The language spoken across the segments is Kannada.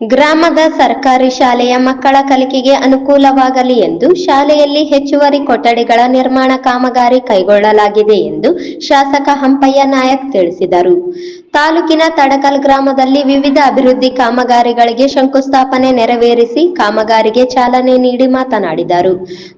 ಗ್ರಾಮದ ಸರ್ಕಾರಿ ಶಾಲೆಯ ಮಕ್ಕಳ ಕಲಿಕೆಗೆ ಅನುಕೂಲವಾಗಲಿ ಎಂದು ಶಾಲೆಯಲ್ಲಿ ಹೆಚ್ಚುವರಿ ಕೊಠಡಿಗಳ ನಿರ್ಮಾಣ ಕಾಮಗಾರಿ ಕೈಗೊಳ್ಳಲಾಗಿದೆ ಎಂದು ಶಾಸಕ ಹಂಪಯ್ಯ ನಾಯಕ್ ತಿಳಿಸಿದರು. ತಾಲೂಕಿನ ತಡಕಲ್ ಗ್ರಾಮದಲ್ಲಿ ವಿವಿಧ ಅಭಿವೃದ್ಧಿ ಕಾಮಗಾರಿಗಳಿಗೆ ಶಂಕುಸ್ಥಾಪನೆ ನೆರವೇರಿಸಿ ಕಾಮಗಾರಿಗೆ ಚಾಲನೆ ನೀಡಿ ಮಾತನಾಡಿದರು.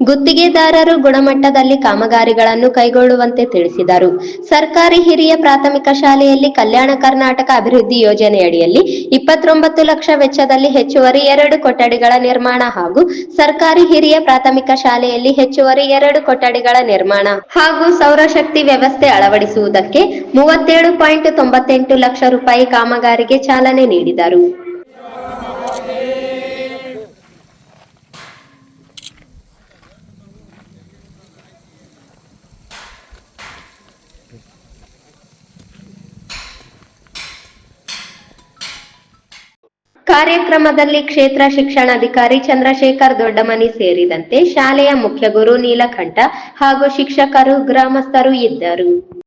ಗುತ್ತಿಗೆದಾರರು ಗುಣಮಟ್ಟದಲ್ಲಿ ಕಾಮಗಾರಿಗಳನ್ನು ಕೈಗೊಳ್ಳುವಂತೆ ತಿಳಿಸಿದರು. ಸರ್ಕಾರಿ ಹಿರಿಯ ಪ್ರಾಥಮಿಕ ಶಾಲೆಯಲ್ಲಿ ಕಲ್ಯಾಣ ಕರ್ನಾಟಕ ಅಭಿವೃದ್ಧಿ ಯೋಜನೆಯಡಿಯಲ್ಲಿ ಇಪ್ಪತ್ತೊಂಬತ್ತು ಲಕ್ಷ ವೆಚ್ಚದಲ್ಲಿ ಹೆಚ್ಚುವರಿ ಎರಡು ಕೊಠಡಿಗಳ ನಿರ್ಮಾಣ ಹಾಗೂ ಸರ್ಕಾರಿ ಹಿರಿಯ ಪ್ರಾಥಮಿಕ ಶಾಲೆಯಲ್ಲಿ ಹೆಚ್ಚುವರಿ ಎರಡು ಕೊಠಡಿಗಳ ನಿರ್ಮಾಣ ಹಾಗೂ ಸೌರಶಕ್ತಿ ವ್ಯವಸ್ಥೆ ಅಳವಡಿಸುವುದಕ್ಕೆ ಮೂವತ್ತೇಳು ಪಾಯಿಂಟ್ ತೊಂಬತ್ತೆಂಟು ಲಕ್ಷ ರೂಪಾಯಿ ಕಾಮಗಾರಿಗೆ ಚಾಲನೆ ನೀಡಿದರು. ಕಾರ್ಯಕ್ರಮದಲ್ಲಿ ಕ್ಷೇತ್ರ ಶಿಕ್ಷಣಾಧಿಕಾರಿ ಚಂದ್ರಶೇಖರ್ ದೊಡ್ಡಮನಿ ಸೇರಿದಂತೆ ಶಾಲೆಯ ಮುಖ್ಯ ಗುರು ನೀಲಕಂಠ ಹಾಗೂ ಶಿಕ್ಷಕರು, ಗ್ರಾಮಸ್ಥರು ಇದ್ದರು.